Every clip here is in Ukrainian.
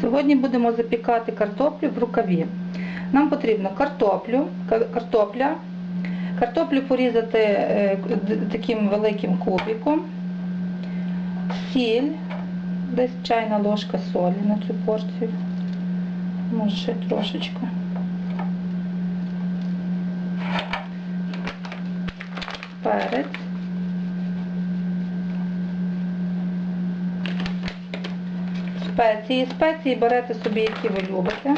Сьогодні будемо запікати картоплю в рукаві. Нам потрібно картоплю, картопля, картоплю порізати е, таким великим кубиком, сіль, десь чайна ложка солі на цю порцію, може ще трошечки. Перець. Спеції. Спеції берете собі, які ви любите.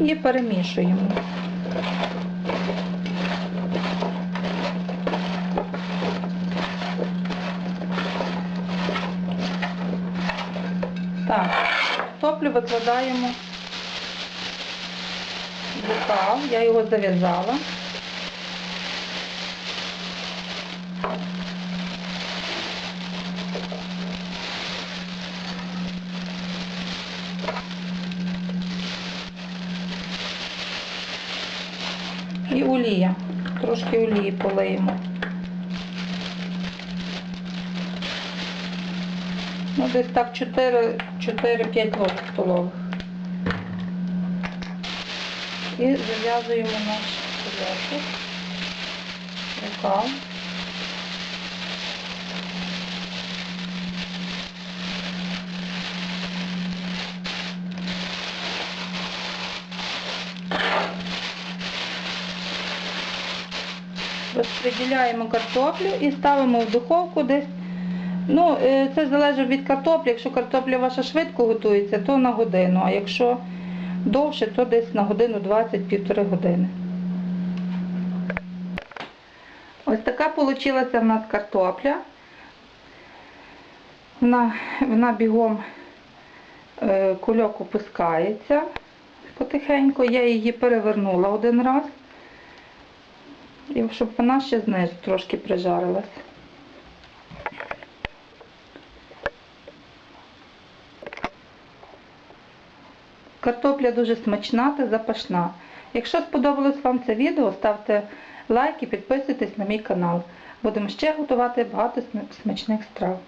І перемішуємо. Так, картоплю викладаємо рукав, я його зав'язала. І олія. Трошки олії полиємо. Ну, десь так 4-5 ложок столових. І зав'язуємо наш кульочок, рукав. Розподіляємо картоплю і ставимо в духовку десь Ну, е, це залежить від картоплі. Якщо картопля ваша швидко готується, то на годину, а якщо довше, то десь на годину 20-півтори години. Ось така вийшла в нас картопля. Вона, вона бігом е, кульок опускається потихеньку. Я її перевернула один раз, щоб вона ще знизу трошки прижарилась. Картопля дуже смачна та запашна. Якщо сподобалось вам це відео, ставте лайк і підписуйтесь на мій канал. Будемо ще готувати багато смачних страв.